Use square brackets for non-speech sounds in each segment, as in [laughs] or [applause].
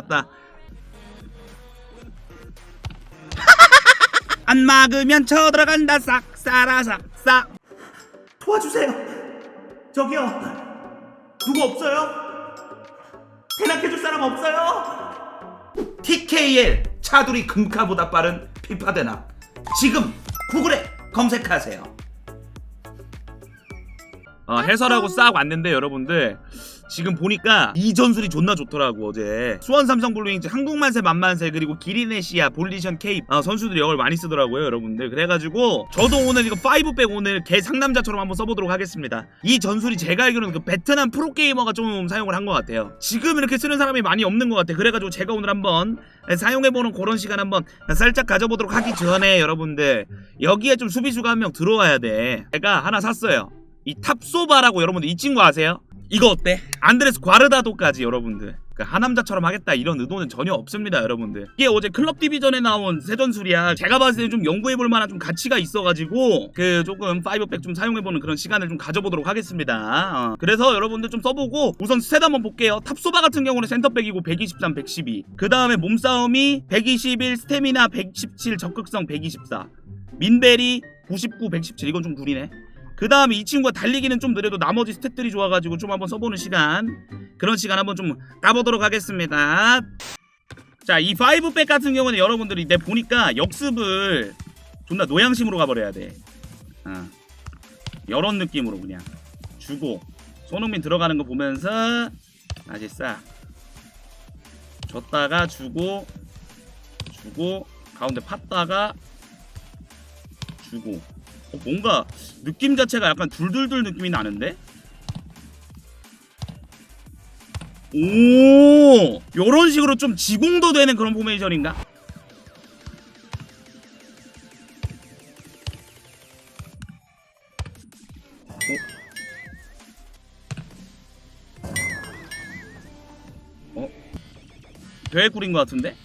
졌다 [laughs] 안 막으면 쳐들어간다 싹 싸라삭 싹 도와주세요. 저기요. 누구 없어요? 대낮해줄 사람 없어요? TKL 차두리 금카보다 빠른 피파 대낮. 지금 구글에 검색하세요. 어, 해설하고 싹 왔는데 여러분들 지금 보니까 이 전술이 존나 좋더라고 어제. 수원 삼성 블루잉즈 한국만세 만만세 그리고 기리네시아 볼리션 케이프. 어, 선수들이 이걸 많이 쓰더라고요 여러분들. 그래가지고 저도 오늘 이거 5백 오늘 개 상남자처럼 한번 써보도록 하겠습니다. 이 전술이 제가 알기로는 그 베트남 프로게이머가 좀 사용을 한 것 같아요. 지금 이렇게 쓰는 사람이 많이 없는 것 같아. 그래가지고 제가 오늘 한번 사용해보는 그런 시간 한번 살짝 가져보도록 하기 전에 여러분들 여기에 좀 수비수가 한 명 들어와야 돼. 제가 하나 샀어요. 이 탑소바라고 여러분들 이 친구 아세요? 이거 어때? 안드레스 과르다도까지 여러분들. 그 하남자처럼 하겠다 이런 의도는 전혀 없습니다 여러분들. 이게 어제 클럽 디비전에 나온 세전술이야. 제가 봤을 때 좀 연구해볼 만한 좀 가치가 있어가지고 그 조금 5백 좀 사용해보는 그런 시간을 좀 가져보도록 하겠습니다. 어. 그래서 여러분들 좀 써보고 우선 스탯 한번 볼게요. 탑소바 같은 경우는 센터백이고 123, 112 그 다음에 몸싸움이 121, 스태미나 117, 적극성 124 민벨이 99, 117 이건 좀 구리네 그 다음에 이 친구가 달리기는 좀 느려도 나머지 스탯들이 좋아가지고 좀 한번 써보는 시간. 그런 시간 한번 좀 까보도록 하겠습니다. 자 이 5백 같은 경우는 여러분들이 내 보니까 역습을 존나 노양심으로 가버려야 돼. 어. 이런 느낌으로 그냥 주고 손흥민 들어가는 거 보면서 다시 싹 줬다가 주고 주고 가운데 팠다가 주고 어, 뭔가 느낌 자체가 약간 둘둘둘 느낌이 나는데? 오 요런 식으로 좀 지공도 되는 그런 포메이션인가? 어? 어? 되게 꿀인 것 같은데?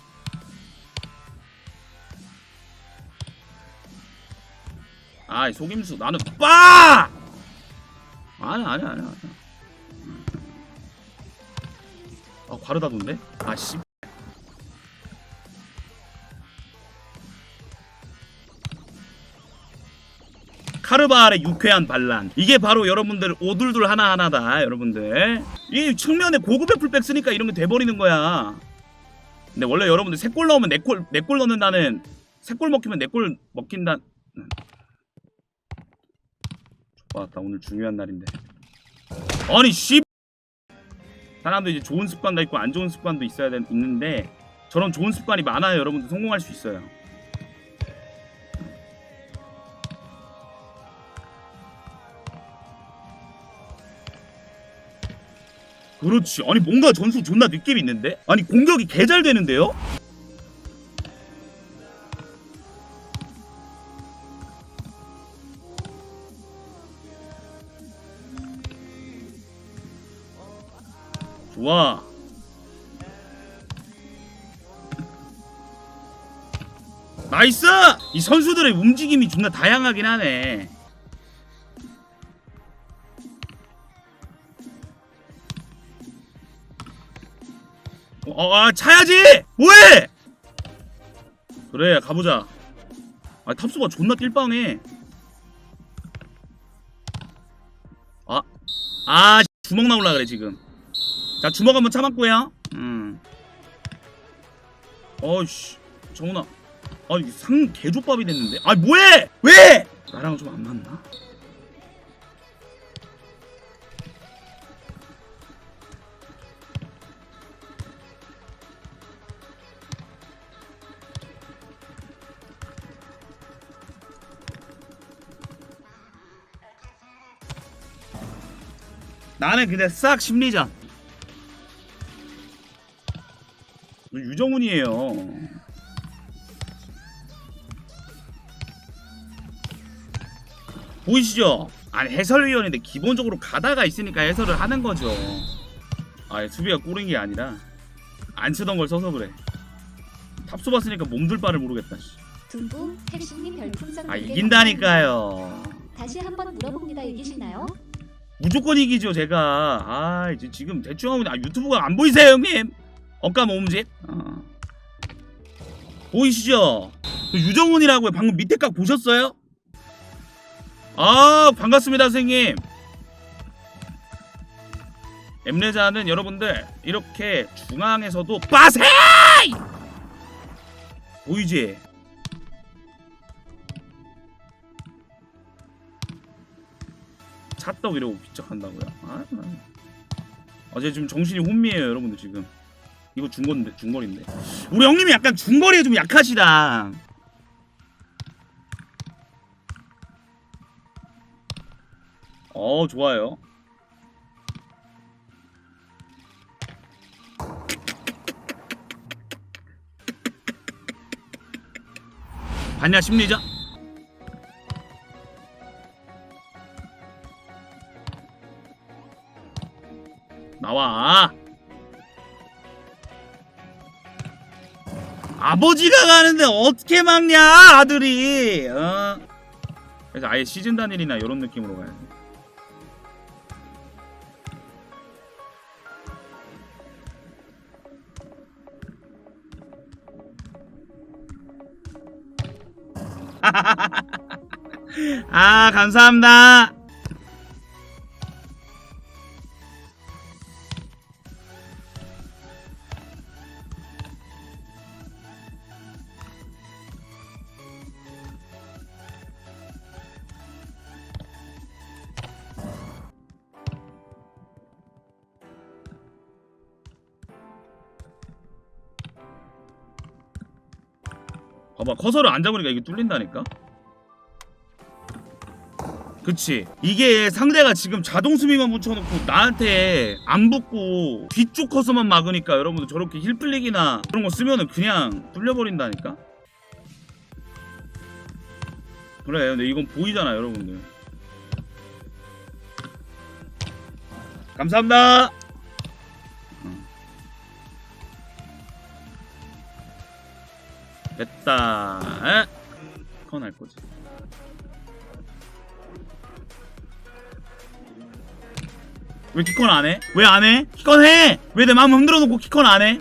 아이 속임수. 나는 빠! 아니 아니 아니 아니 아 과르다던데? 아씨. 카르바알의 유쾌한 반란. 이게 바로 여러분들 오둘둘 하나하나다 여러분들. 이 측면에 고급의 풀백 쓰니까 이런 게 돼버리는 거야. 근데 원래 여러분들 세 골 넣으면 네골네 골 넣는다는 세 골 먹히면 네 골 먹힌다 왔다. 오늘 중요한 날인데. 아니 씨. 사람도 이제 좋은 습관도 있고 안 좋은 습관도 있어야 되, 있는데 저런 좋은 습관이 많아야 여러분들 성공할 수 있어요. 그렇지. 아니 뭔가 전술 존나 느낌 있는데? 아니 공격이 개 잘 되는데요 좋아. 나이스! 이 선수들의 움직임이 존나 다양하긴 하네. 어, 아, 차야지! 뭐해! 그래, 가보자. 아, 탑수가 존나 띨빵해. 아, 아, 주먹 나올라 그래, 지금. 자 주먹 한번 참았고요. 음. 어이씨 정훈아. 아니 상 개조밥이 됐는데. 아 뭐해? 왜? 나랑 좀 안 맞나? 나는 그냥 싹 심리전. 유정훈이에요. 보이시죠? 아니 해설위원인데 기본적으로 가다가 있으니까 해설을 하는 거죠. 아 수비가 꿀인 게 아니라 안 쓰던 걸 써서 그래. 탑수 봤으니까 몸둘 바를 모르겠다. 씨. 둥둥 택시님 별풍선 아 100개 이긴다니까요. 다시 한번 물어봅니다. 이기시나요? 무조건 이기죠 제가. 아 이제 지금 대충 하고 있는데 아, 유튜브가 안 보이세요 형님? 억까 모음집 어. 보이시죠? 그 유정훈이라고요 방금 밑에 각 보셨어요? 아 반갑습니다 선생님 엠레자는 여러분들 이렇게 중앙에서도 빠세이 보이지? 찻떡 이러고 비척한다고요? 아, 나- 어제 지금 정신이 혼미해요 여러분들 지금 이거 중거인데 중거리인데. 우리 형님이 약간 중거리에 좀 약하시다. 어 좋아요. 봤냐 심리전? 나와 아버지가 가는데 어떻게 막냐 아들이. 어? 그래서 아예 시즌 단일이나 이런 느낌으로 가야 돼. [laughs] 아 감사합니다 봐봐 커서를 안 잡으니까 이게 뚫린다니까? 그치. 이게 상대가 지금 자동 수비만 붙여놓고 나한테 안 붙고 뒤쪽 커서만 막으니까 여러분들 저렇게 힐플릭이나 그런 거 쓰면은 그냥 뚫려버린다니까? 그래 근데 이건 보이잖아 여러분들. 감사합니다 그건 할 거지 왜 키컨 안 해? 왜 안 해? 키컨 해! 왜 내 마음 흔들어 놓고 키컨 안 해?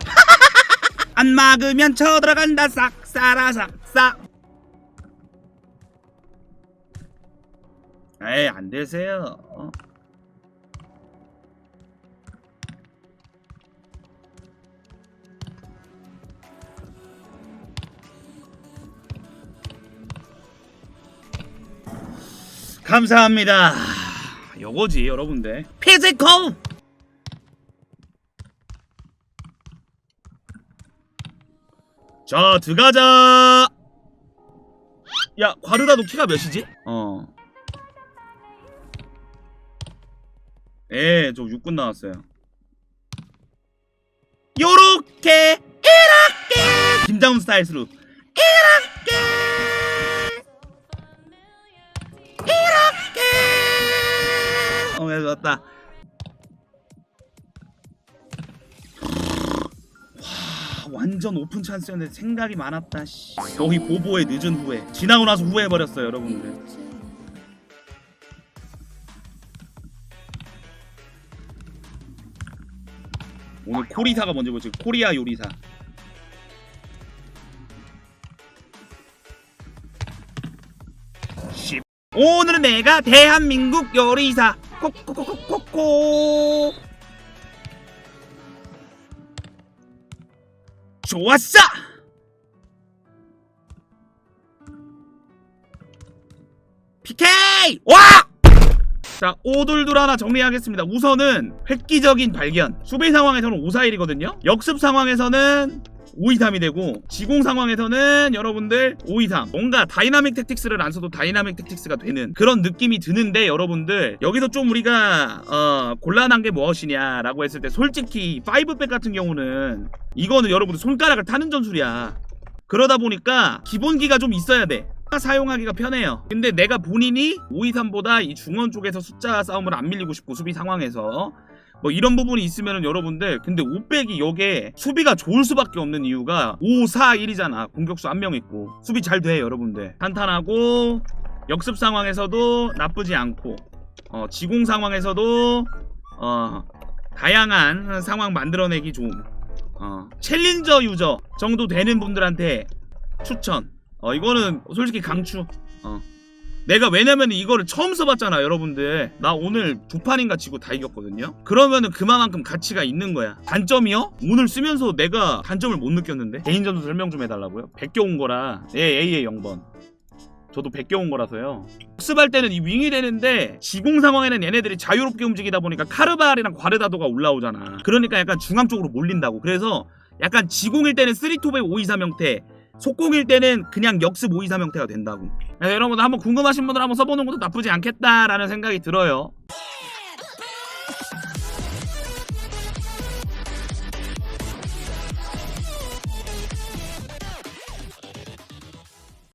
[laughs] 안 막으면 쳐들어간다 싹 싸라삭 싹 에이 안 되세요 감사합니다. 요거지 여러분들. 피지컬! 자 들어가자! 야 과르다 너 키가 몇이지? 어. 예, 저 육군 나왔어요. 요렇게 이렇게! 김장훈 스타일스로 와, 완전 오픈 찬스였는데 생각이 많았다. 씨. 거의 보보의 늦은 후회. 지나고 나서 후회해버렸어요, 여러분들. 오늘 코리사가 먼저 보죠. 코리아 요리사. 십. 오늘은 내가 대한민국 요리사. 코코코코코. 좋았어. PK! 와! 자, 오돌돌 하나 정리하겠습니다. 우선은 획기적인 발견. 수비 상황에서는 541이거든요. 역습 상황에서는 523이 되고 지공 상황에서는 여러분들 523 뭔가 다이나믹 택틱스를 안 써도 다이나믹 택틱스가 되는 그런 느낌이 드는데 여러분들 여기서 좀 우리가 어, 곤란한 게 무엇이냐라고 했을 때 솔직히 5백 같은 경우는 이거는 여러분들 손가락을 타는 전술이야. 그러다 보니까 기본기가 좀 있어야 돼. 사용하기가 편해요. 근데 내가 본인이 523보다 이 중원 쪽에서 숫자 싸움을 안 밀리고 싶고 수비 상황에서 뭐 이런 부분이 있으면은 여러분들 근데 500이 여기에 수비가 좋을 수밖에 없는 이유가 5, 4, 1이잖아. 공격수 한 명 있고 수비 잘 돼 여러분들. 탄탄하고 역습 상황에서도 나쁘지 않고 어, 지공 상황에서도 어, 다양한 상황 만들어내기 좋은 어, 챌린저 유저 정도 되는 분들한테 추천 어, 이거는 솔직히 강추 어. 내가 왜냐면 이거를 처음 써봤잖아 여러분들. 나 오늘 두 판인가 지고 다 이겼거든요? 그러면은 그만큼 가치가 있는 거야. 단점이요? 오늘 쓰면서 내가 단점을 못 느꼈는데? 개인 점수 설명 좀 해달라고요? 100개 온 거라. 예 A의 0번. 저도 100개 온 거라서요. 복습할 때는 이 윙이 되는데 지공 상황에는 얘네들이 자유롭게 움직이다 보니까 카르발이랑 과르다도가 올라오잖아. 그러니까 약간 중앙 쪽으로 몰린다고. 그래서 약간 지공일 때는 3톱의 523 형태 속공일 때는 그냥 역습 523 형태가 된다고. 네, 여러분들 한번 궁금하신 분들 한번 써보는 것도 나쁘지 않겠다라는 생각이 들어요